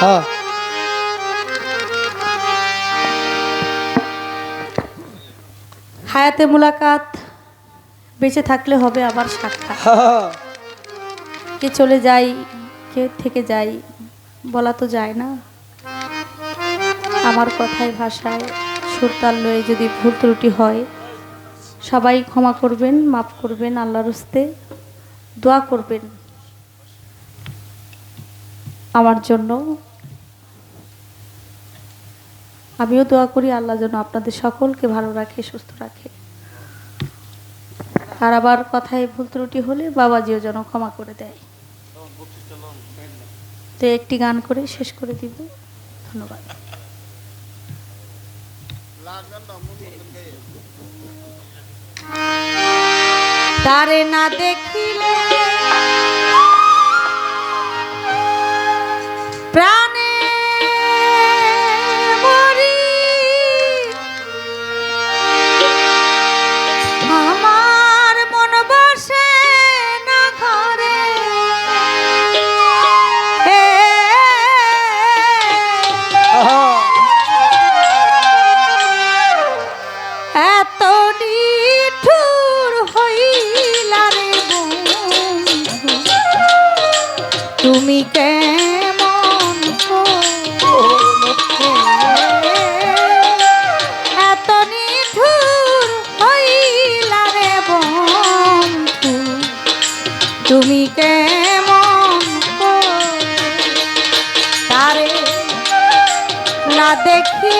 হ্যাঁ। হায়াতে মুলাকাত বেঁচে থাকলে হবে আবার সাক্ষাৎ। কে চলে যাই কে থেকে যাই বলা তো যায় না। আমার কথায় ভাষায় সুরতাল লয়ে যদি ভুল ত্রুটি হয় সবাই ক্ষমা করবেন মাফ করবেন আল্লাহর হস্তে দোয়া করবেন। আমার জন্য আমিও দোয়া করি আল্লাহ যেন আপনাদের সকলকে ভালো রাখে, সুস্থ রাখে। আর আবার কথায় ভুল ত্রুটি হলে বাবাজিও যেন ক্ষমা করে দেয়। তো একটি গান করে শেষ করে দিব। ধন্যবাদ। তারে না দেখিলে প্রাণে তুমি কেমন? এত নিঠুর হইলা রে বন্ধু তুমি কেমন? তারে না দেখিলে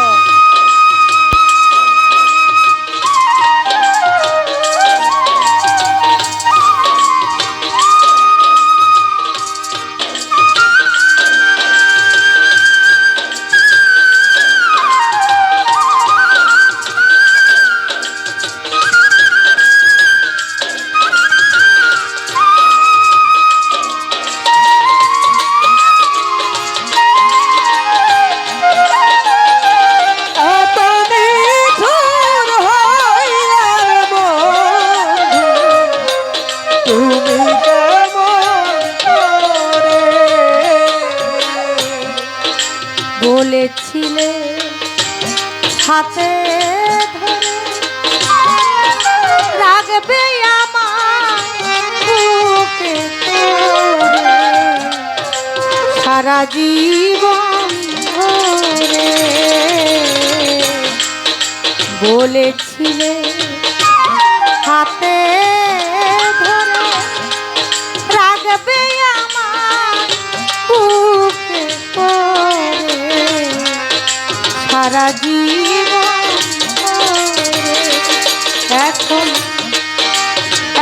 হাতে ধরে আমার ধরে বলেছিলে হাতে ধরে রাখবে আমার সারা জীবন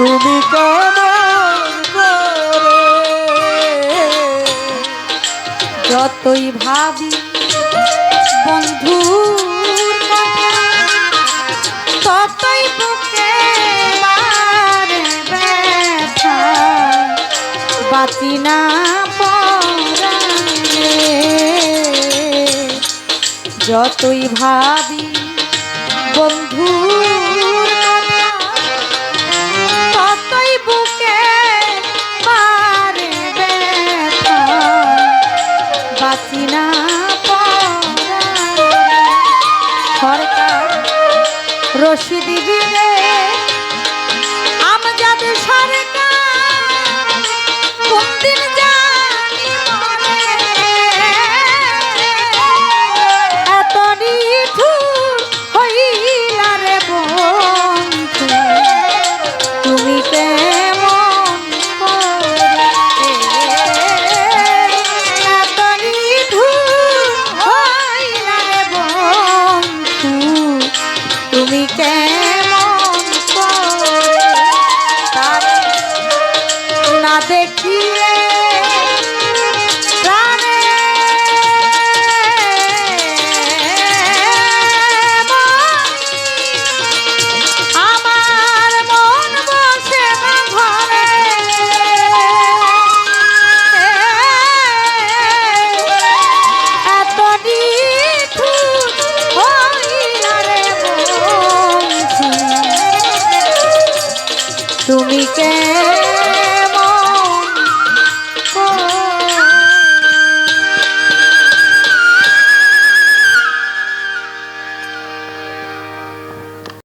তুমি যতই ভাবি বন্ধু ততই বুকে বাঁচি না যতই ভাবি বন্ধু রশি দিবে